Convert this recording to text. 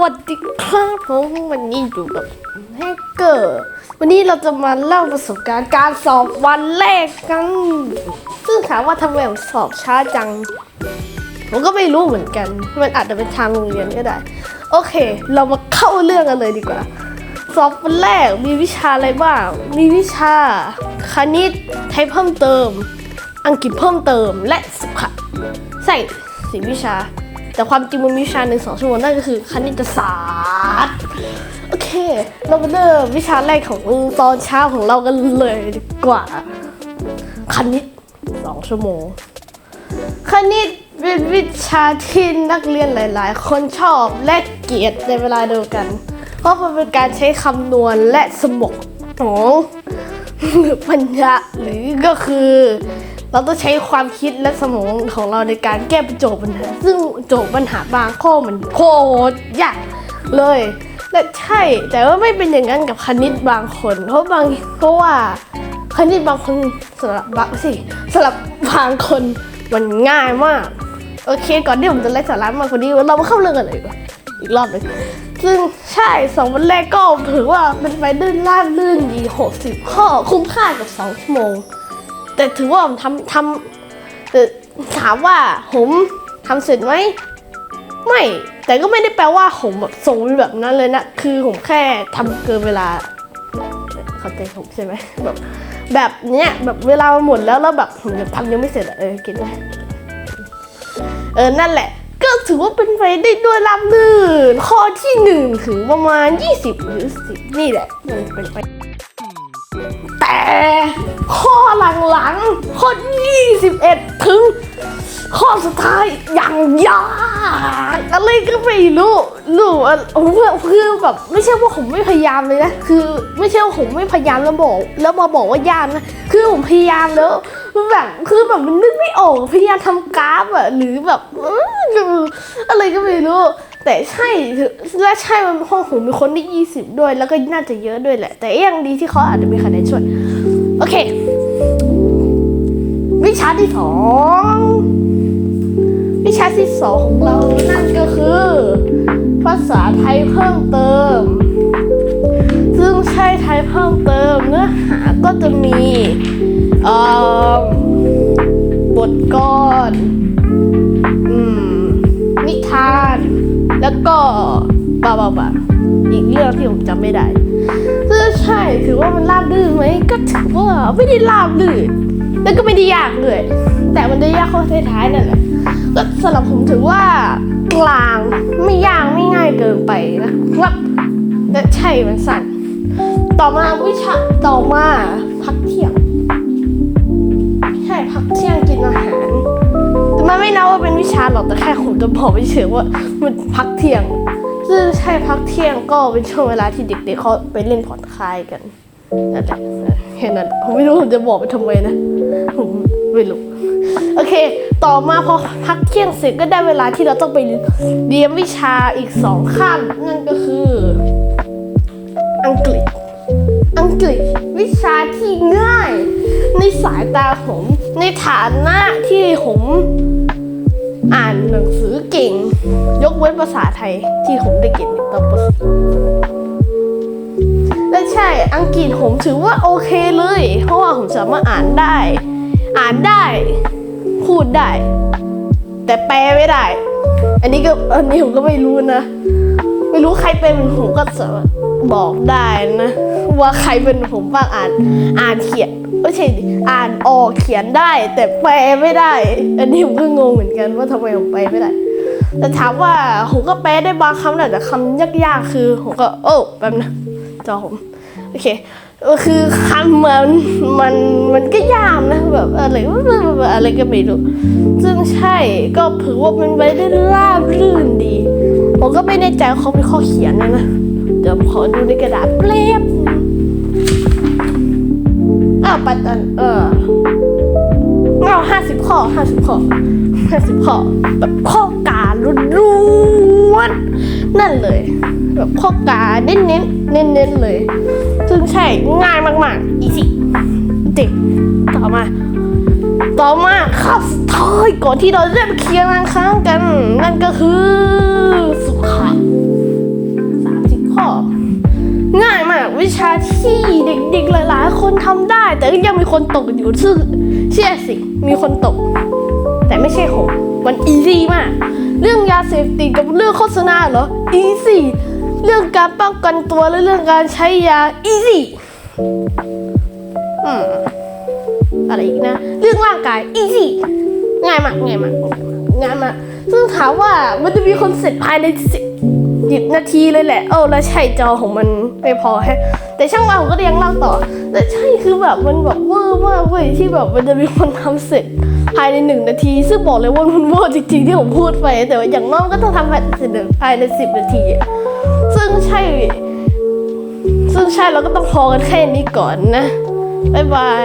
วัสดีครับผมวันนี้อยู่กับแฮกเกอร์ วันนี้เราจะมาเล่าประสบการณ์การสอบวันแรกกัน ซึ่งถามว่าทำไมผมสอบช้าจัง ผมก็ไม่รู้เหมือนกัน มันอาจจะเป็นทางโรงเรียนก็ได้ โอเค เรามาเข้าเรื่องกันเลยดีกว่า สอบวันแรกมีวิชาอะไรบ้าง มีวิชา คณิตไทยเพิ่มเติม อังกฤษเพิ่มเติมและสุขะใช่สี่วิชา แต่ความจริงมันมีวิชาหนึ่งสองชั่วโมงนั่นก็คือคณิตศาสตร์โอเค เรามาเริ่มวิชาแรกของตอนเช้าของเรากันเลยดีกว่า คณิตสองชั่วโมง คณิตเป็นวิชาที่นักเรียนหลาย ๆ คนชอบและเกลียดในเวลาเดียวกัน เพราะมันเป็นการใช้คำนวณและสมองของหรือปัญญาหรือก็คือ เราต้องใช้ความคิดและสมองของเราในการแก้โจทย์ปัญหา ซึ่งโจทย์ปัญหาบางข้อมันโคตรยากเลยและใช่ แต่ว่าไม่เป็นอย่างนั้นกับคณิตบางคน เพราะบางเพราะว่าคณิตบางคนสำหรับบางสิสำหรับบางคนมันง่ายมาก โอเค ก่อนที่ผมจะไล่สาระมากกว่านี้เรามาเข้าเรื่องกันเลยดีกว่าอีกรอบหนึ่งซึ่งใช่สองวันแรกก็ถือว่าเป็นไปด้วยล่าลื่นดี 60 ข้อคุ้มค่ากับ 2 ชั่วโมง แต่ถือว่าผมทำทำถามว่าผมทำเสร็จไหมไม่ แต่ก็ไม่ได้แปลว่าผมแบบส่งแบบนั้นเลยนะ คือผมแค่ทำเกินเวลาเข้าใจผมใช่ไหมแบบแบบเนี้ยแบบเวลามันหมดแล้วแล้วแบบผมยังทำยังไม่เสร็จอเออก็ตไหมเออนั่นแหละ ก็ถือว่าเป็นไปได้ด้วยราบรื่นข้อที่หนึ่งถึงประมาณ 20 หรือ 10 นี่แหละมันเป็นไปแต่ หลังข้อ21 ถึง ข้อสุดท้ายอย่างยากอะไรก็ไม่รู้รู้อะคือแบบไม่ใช่ว่าผมไม่พยายามเลยนะ คือไม่ใช่ว่าผมไม่พยายามแล้วบอก แล้วมาบอกว่ายากนะคือผมพยายามแล้วแบบคือแบบมันนึกไม่ออกพยายามทำกราฟอะหรือแบบอะไรก็ไม่รู้แต่ใช่และใช่มันห้องผมมีคนได้ยี่สิบด้วย แล้วก็น่าจะเยอะด้วยแหละ แต่ยังดีที่เขาอาจจะมีคะแนนช่วย โอเค วิชาที่สองวิชาที่สองของเรานั่นก็คือ ภาษาไทยเพิ่มเติม ซึ่งใช่ไทยเพิ่มเติมเนื้อหาก็จะมีบทกรอืมนิทาน แล้วก็บาบาบาอีกเรื่องที่ผมจำไม่ได้ซึ่งใช่ถือว่ามันราบรื่นไหมก็ถือว่าไม่ได้ราบรื่น แล้วก็ไม่ได้ยากเลย แต่มันได้ยากข้อท้ายๆนั่นแหละก็สำหรับผมถือว่ากลางไม่ยากไม่ง่ายเกินไปนะครับและใช่มันสั้นต่อมาวิชาต่อมาพักเที่ยง ใช่พักเที่ยงกินอาหารแต่มันไม่นับว่าเป็นวิชาหรอกแต่แค่ผมจะบอกไปเฉยว่ามันพักเที่ยงซึ่งใช่พักเที่ยงก็เป็นช่วงเวลาที่เด็กๆเขาไปเล่นผ่อนคลายกัน นั่นแหละแค่นั้นผมไม่รู้ผมจะบอกไปทำไมนะ ผมไม่รู้ โอเค ต่อมาพอพักเที่ยงเสร็จก็ได้เวลาที่เราต้องไปเรียนวิชาอีกสองขั้นนั่นก็คือ อังกฤษ อังกฤษวิชาที่ง่าย ในสายตาผมในฐานะที่ผมอ่านหนังสือเก่ง ยกเว้นภาษาไทยที่ผมได้เก่งตอนป .4 ใช่ อังกฤษผมถือว่าโอเคเลย เพราะว่าผมสามารถอ่านได้ อ่านได้ พูดได้ แต่แปลไม่ได้ อันนี้ก็อันนี้ผมก็ไม่รู้นะ ไม่รู้ใครเป็นผมก็สามารถบอกได้นะ ว่าใครเป็นผมบ้างอ่าน อ่านเขียนไม่ใช่อ่านออกเขียนได้ แต่แปลไม่ได้ อันนี้ผมก็งงเหมือนกันว่าทำไมผมแปลไม่ได้แต่ถามว่าผมก็แปลได้บางคำแหละแต่คำยากๆคือผมก็โอ้แป๊บนะ จอผมโอเคคือคำมันมันมันก็ยากนะแบบอะไรอะไรก็ไม่รู้ซึ่งใช่ก็ถือว่ามันไปได้ราบรื่นดี ผมก็ไม่แน่ใจเขาเป็นข้อเขียนนะนะเดี๋ยวขอดูในกระดาษเปลบอ้าวปัตตันเออเอาห้าสิบข้อห้าสิบข้อห้าสิบข้อแบบข้อการล้วนๆ นั่นเลยแบบข้อกาเน้นเน้นเน้นเน้นเลย ซึ่งใช่ง่ายมากๆอีสิเด็กต่อมา ต่อมาครับทอยก่อนที่เราจะไปเคลียร์งานค้างกัน นั่นก็คือสุขะสามสิบข้อ ง่ายมากวิชาที่เด็กๆหลายๆ คนทำได้ แต่ยังมีคนตกอยู่ซึ่งเชื่อสิมีคนตก แต่ไม่ใช่ผมมันอีซี่มาก เรื่องยาเสพติดกับเรื่องโฆษณาเหรออีซี่เรื่องการป้องกันตัวและเรื่องการใช้ยาอีซี่อืมอะไรอีกนะ เรื่องร่างกายอีซี่ง่ายมากง่ายมากง่ายมากซึ่งถามว่ามันจะมีคนเสร็จภายในสิบสิบนาทีเลยแหละเออแล้วใช่จอของมันไม่พอแฮะแต่ช่างว่าผมก็ยังเล่าต่อ แต่ใช่คือแบบมันแบบเวอร์มากเว้ยที่แบบมันจะมีคนทำเสร็จ ภายในหนึ่งนาที ซึ่งบอกเลยว่ามันเวอร์จริงๆที่ผมพูดไป แต่ว่าอย่างน้อยก็ต้องทำภายในภายในสิบนาทีอะซึ่งใช่ ซึ่งใช่เราก็ต้องพอกันแค่นี้ก่อนนะ บ๊ายบาย